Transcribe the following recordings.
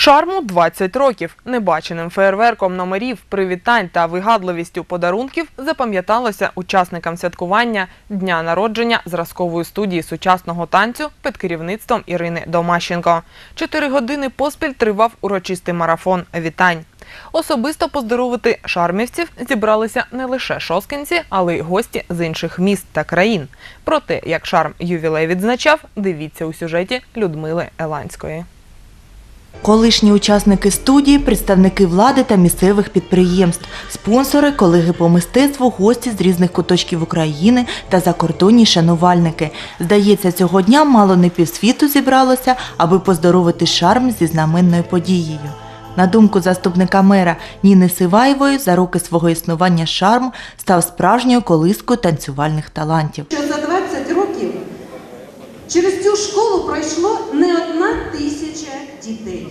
Шарму 20 років. Небаченим феєрверком номерів, привітань та вигадливістю подарунків запам'яталося учасникам святкування дня народження зразкової студії сучасного танцю під керівництвом Ірини Домащенко. Чотири години поспіль тривав урочистий марафон вітань. Особисто поздоровити шармівців зібралися не лише шоскінці, але й гості з інших міст та країн. Про те, як шарм ювілей відзначав, дивіться у сюжеті Людмили Еланської. Колишні учасники студії, представники влади та місцевих підприємств, спонсори, колеги по мистецтву, гості з різних куточків України та закордонні шанувальники. Здається, цього дня мало не півсвіту зібралося, аби поздоровити шарм зі знаменною подією. На думку заступника мера Ніни Сиваєвої, за роки свого існування шарм став справжньою колискою танцювальних талантів. що за 20 років через цю школу пройшло не одна тисяча дітей,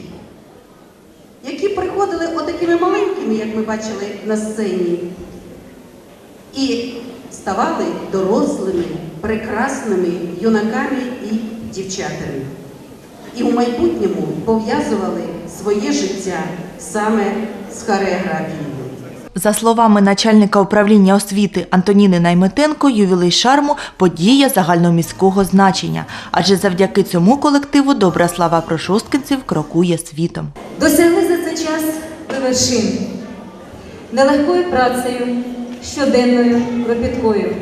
які приходили отакими маленькими, як ми бачили на сцені, і ставали дорослими, прекрасними юнаками і дівчатами. І в майбутньому пов'язували своє життя саме з хореографією. За словами начальника управління освіти Антоніни Найметенко, ювілей шарму подія загальноміського значення, адже завдяки цьому колективу добра слава про шосткинців крокує світом. Досягли за цей час ви вершин нелегкою працею, щоденною, кропіткою.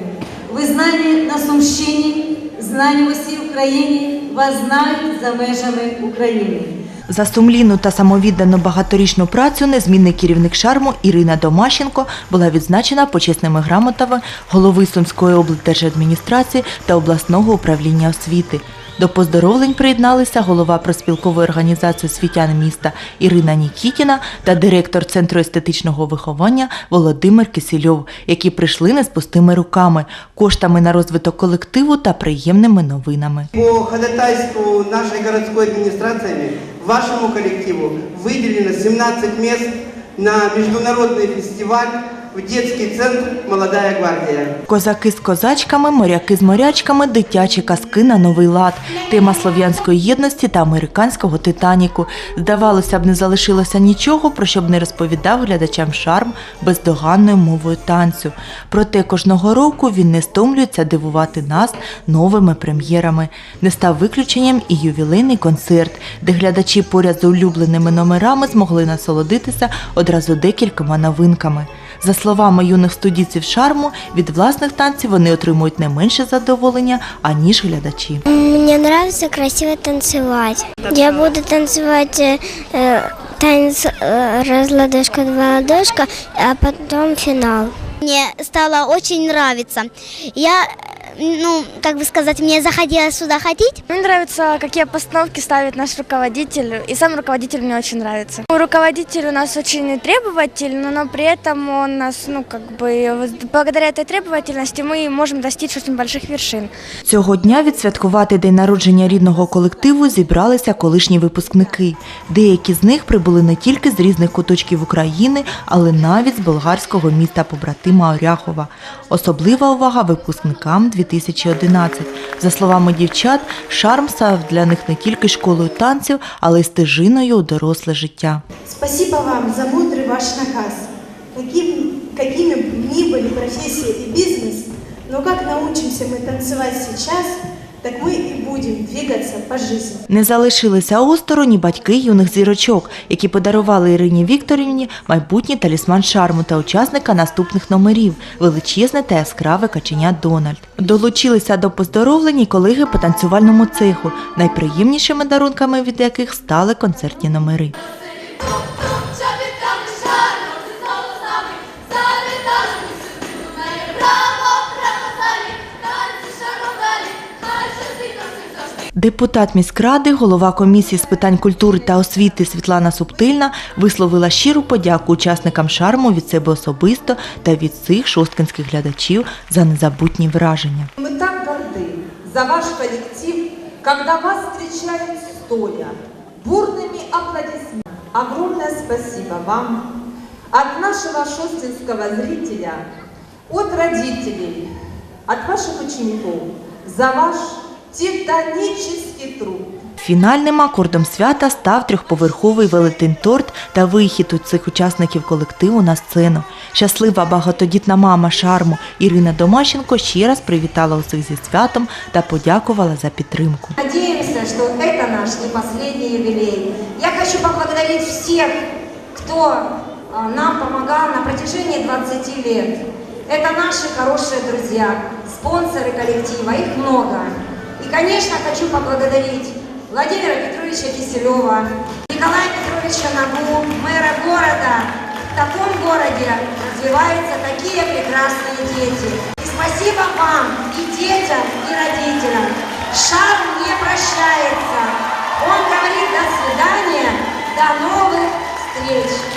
Ви знані на Сумщині, знані в усій Україні, вас знають за межами України. За сумлінну та самовіддану багаторічну працю незмінний керівник шарму Ірина Домащенко була відзначена почесними грамотами голови Сумської облдержадміністрації та обласного управління освіти. До поздоровлень приєдналися голова проспілкової організації освітян міста Ірина Нікітіна та директор Центру естетичного виховання Володимир Кисельов, які прийшли не з пустими руками, коштами на розвиток колективу та приємними новинами. По ходатайству нашей городской администрации вашему коллективу выделено 17 мест на международный фестиваль в детский центр «Молодая гвардия». Козаки з козачками, моряки з морячками, дитячі казки на новий лад, тема слов'янської єдності та американського титаніку. Здавалося б, не залишилося нічого, про що б не розповідав глядачам шарм бездоганною мовою танцю. Проте кожного року він не стомлюється дивувати нас новими прем'єрами. Не став виключенням і ювілейний концерт, де глядачі поряд з улюбленими номерами змогли насолодитися одразу декількома новинками. За словами юних студійців шарму, від власних танців вони отримують не менше задоволення, аніж глядачі. Мне нравится красиво танцевать. Я буду танцевать э, э, танец э, раз ладошка, два ладошка, а потом финал. Мне стало очень нравиться. Я, ну, как бы сказать, мне захотелось сюда ходить. Мне нравится, какие постановки ставит наш руководитель, и сам руководитель мне очень нравится. Руководитель у нас очень требовательный, но при этом он нас, ну, как бы, вот благодаря этой требовательности мы можем достичь очень больших вершин. Цього дня відсвяткувати день народження рідного колективу зібралися колишні випускники. Деякі з них прибули не тільки з різних куточків України, але навіть з болгарського міста побратима Оряхова. Особлива увага випускникам 2011. За словами дівчат, шарм став для них не тільки школою танців, але й стежиною у доросле життя. Спасибо вам за мудрый ваш наказ. Каким, какими бы ни были профессия и бизнес, но как научимся мы танцевать сейчас, так мы и будем двигаться по жизни. Не залишилися осторонь і батьки юних зірочок, які подарували Ірині Вікторівні майбутній талісман шарму та учасника наступних номерів величезне та яскраве каченя Дональд. Долучилися до поздоровлень і колеги по танцювальному цеху, найприємнішими дарунками від яких стали концертні номери. Депутат міськради, голова комісії з питань культури та освіти Світлана Субтильна висловила щиру подяку учасникам шарму від себе особисто та від всіх шосткинських глядачів за незабутні враження. Мы так горды за ваш коллектив, когда вас встречают стоя, бурными аплодисментами. Огромное спасибо вам от нашего шостинского зрителя, от родителей, от ваших учеников за ваш титанический труд. Фінальним акордом свята став трьохповерховий велетень-торт та вихід у цих учасників колективу на сцену. Щаслива багатодітна мама Шарму Ірина Домащенко ще раз привітала усіх зі святом та подякувала за підтримку. Надеемся, что это наш не последний юбилей. Я хочу поблагодарить всех, кто а, нам помогал на протяжении 20 лет. Это наши хорошие друзья, спонсоры коллектива, их много. И, конечно, хочу поблагодарить Владимира Петровича Киселева, Николая Петровича Нагу, мэра города. В таком городе развиваются такие прекрасные дети. И спасибо вам, и детям, и родителям. Шарм не прощается. Он говорит до свидания, до новых встреч.